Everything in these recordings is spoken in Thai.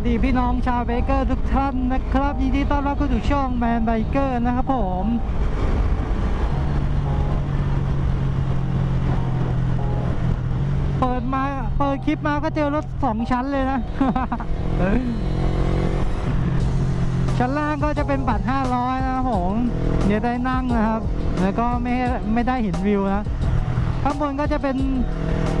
วัสดีพี่น้องชาวไบเกอร์ทุกท่านนะครับ ยินดีต้อนรับเข้าสู่ช่องแมนไบเกอร์นะครับผมเปิดมาเปิดคลิปมาก็เจอรถสองชั้นเลยนะ ชั้นล่างก็จะเป็นบัตร500 นะครับผมเดี๋ยวได้นั่งนะครับ แล้วก็ไม่ไม่ได้เห็นวิวนะ ข้างบนก็จะเป็น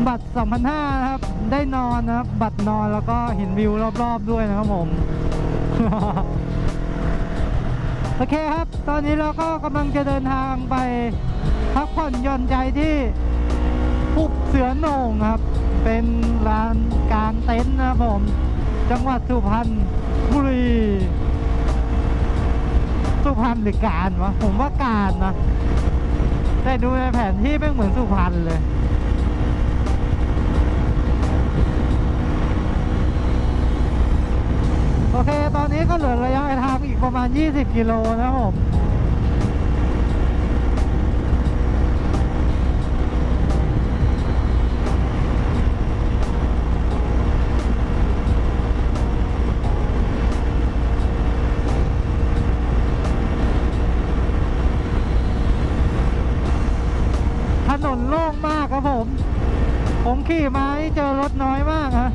บัตร2,500 นะครับ ได้นอนนะครับ บัตรนอนแล้วก็เห็นวิวรอบๆด้วยนะครับผม โอเคครับ ตอนนี้เราก็กำลังจะเดินทางไปพักผ่อนหย่อนใจที่ภูเสือโหน่งครับ เป็นร้านกลางเต็นท์นะครับผม จังหวัดสุพรรณบุรี สุพรรณหรือการวะผมว่าการนะ แต่ดูในแผนที่ไม่งเหมือนสุพรรณเลย อเค ตอนนี้ก็เหลือระยะทางอีกประมาณ 20 กิโลนะครับผมถนนโล่งมากครับผม ผมขี่มาเจอรถน้อยมากฮะ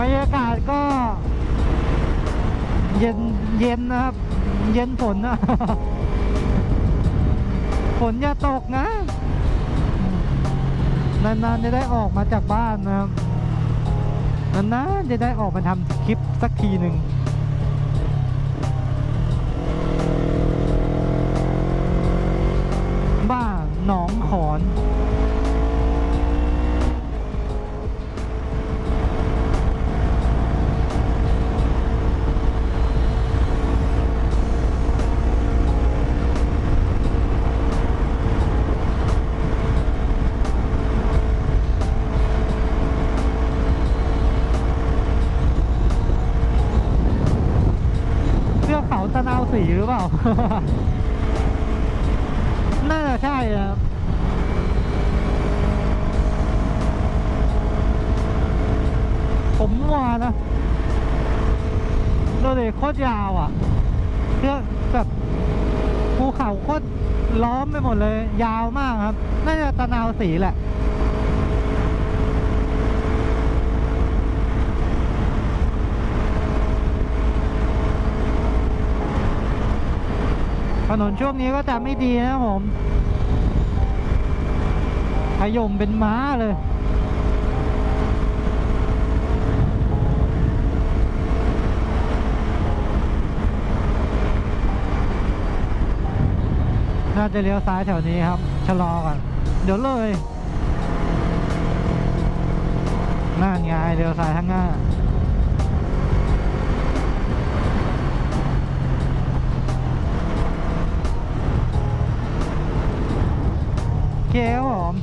บรรยากาศก็ เย็นเย็นนะครับ เย็นฝนนะฝนอย่าตกนะ นานๆจะได้ออกมาจากบ้านนะครับนานๆจะได้ออกมาทำคลิปสักทีหนึ่งบ้านหนองขอน น่าจะใช่ครับผมมัวนะดูดิโคตรยาวอะเพื่อแบบภูเขาโคตรล้อมไปหมดเลย ยาวมากครับ น่าจะตะนาวสีแหละ ถนนช่วงนี้ก็จะไม่ดีนะผมขยมเป็นม้าเลยน่าจะเลี้ยวซ้ายแถวนี้ครับ ชะลอก่อน เดี๋ยวเลยนั่นไงเลี้ยวซ้ายข้างหน้า เคครับผม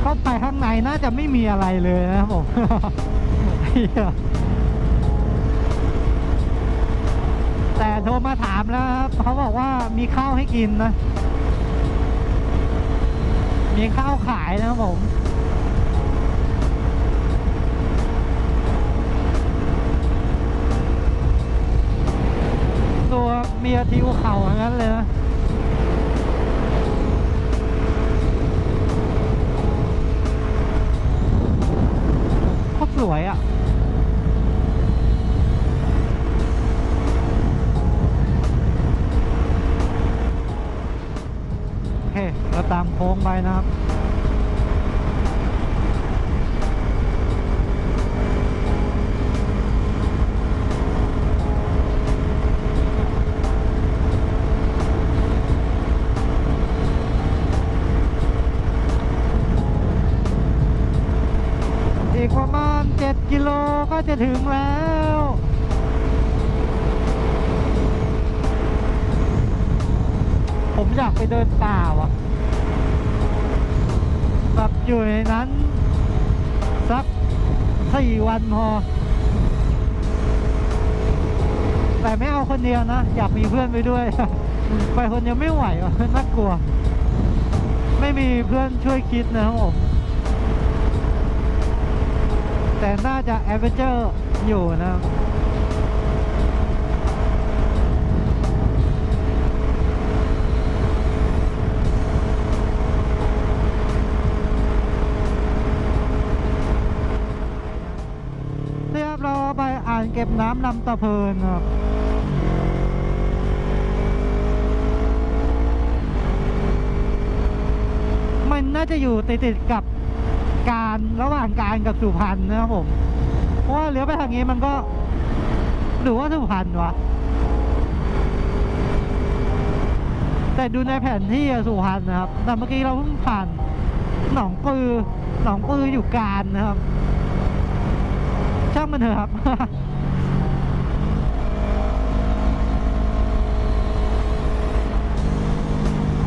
เข้าไปข้างในน่าจะไม่มีอะไรเลยนะครับผมแต่โทรมาถามแล้วครับเขาบอกว่ามีข้าวให้กินนะ มีข้าวขายนะครับผม ยทิวเขาอย่างนั้นเลยนะโคตรสวยอะโอเคเราตามโค้งไปนะครับ อีกประมาณ 7 กิโลก็จะถึงแล้วผมอยากไปเดินป่าว่ะ แบบอยู่ในนั้น สักสี่วันพอ แต่ไม่เอาคนเดียวนะ อยากมีเพื่อนไปด้วย ไปคนเดียวไม่ไหวว่ะน่ากลัว ไม่มีเพื่อนช่วยคิดนะครับผม แต่น่าจะแอดเวนเจอร์อยู่นะครับนี่ครับเราไปอ่านเก็บน้ำลำตะเพินครับมันน่าจะอยู่ติดติดๆกับ การระหว่างการกับสุพรรณนะครับผมเพราะว่าเลี้ยวไปทางนี้มันก็หรือว่าสุพรรณวะแต่ดูในแผนที่สุพรรณนะครับ แต่เมื่อกี้เราเพิ่งผ่านหนองปือหนองปืออยู่การนะครับช่างมันเถอะครับ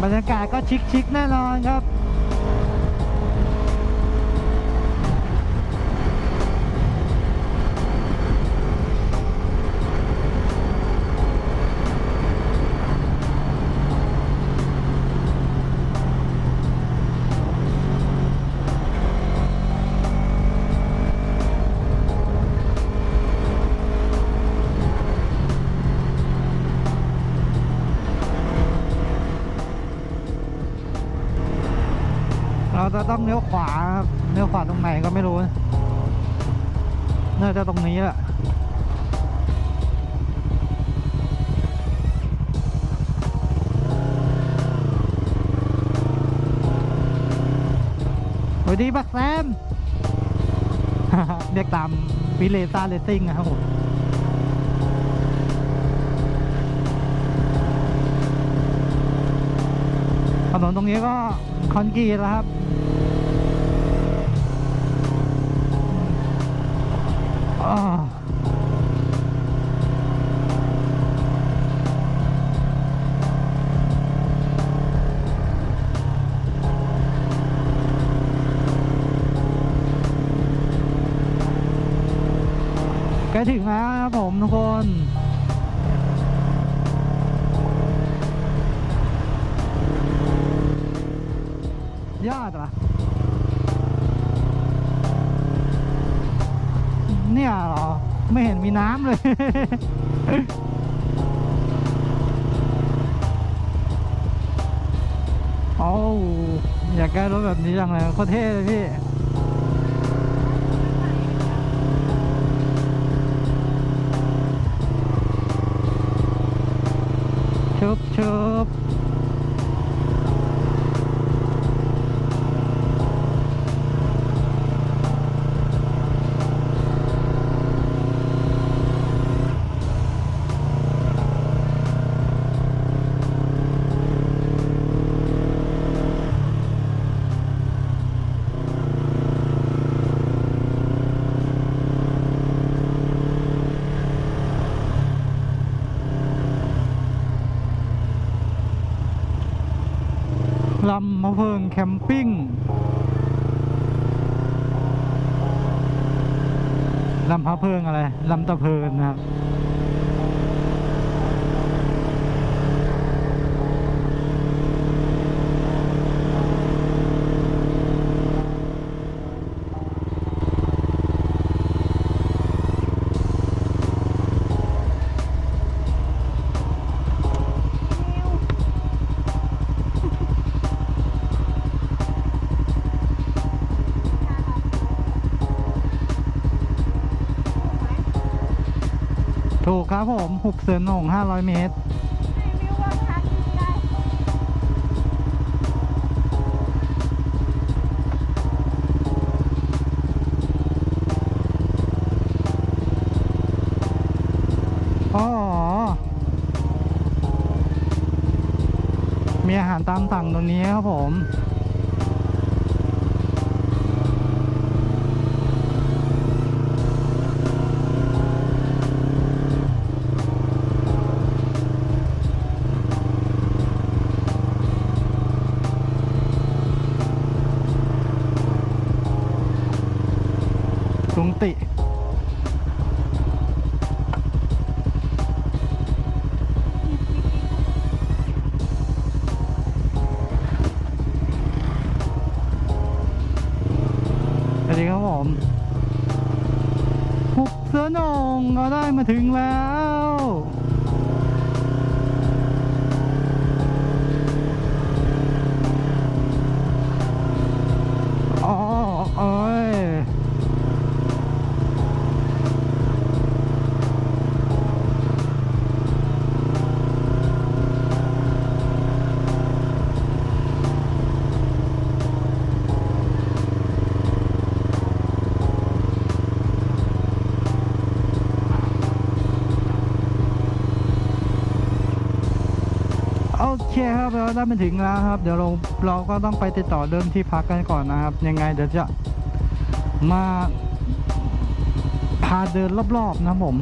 บรรยากาศก็ชิคๆแน่นอนครับ จะต้องเลี้ยวขวาครับเลี้ยวขวาตรงไหนก็ไม่รู้ น่าจะตรงนี้แหละสวัสดีบักแซม เรียกตามฟิเลซ่าเลสซิ่งนะครับผมถนนตรงนี้ก็คอนกรีตแล้วครับ อ่า ใกล้ถึงแล้วครับผมทุกคนยอดว่ะ เนี่ยหรอ ไม่เห็นมีน้ำเลย โอ้อยากได้รถแบบนี้จังเลยโคตรเท่เลยพี่ชุบชุบ ลำมะเพิงแคมปิ้ง ลำพะเพิงอะไร ลำตะเพินนะครับ ถูกครับผมหุบเสือหน่ง500 เมตร อ๋อ มีอาหารตามสั่งตรงนี้ครับผม ติ สวัสดีครับผมหุบเสือนองเราได้มาถึงแล้ว ครับเราได้มาถึงแล้วครับ เดี๋ยวเราเราก็ต้องไปติดต่อเริ่มที่พักกันก่อนนะครับ ยังไงเดี๋ยวจะมาพาเดินรอบๆนะผม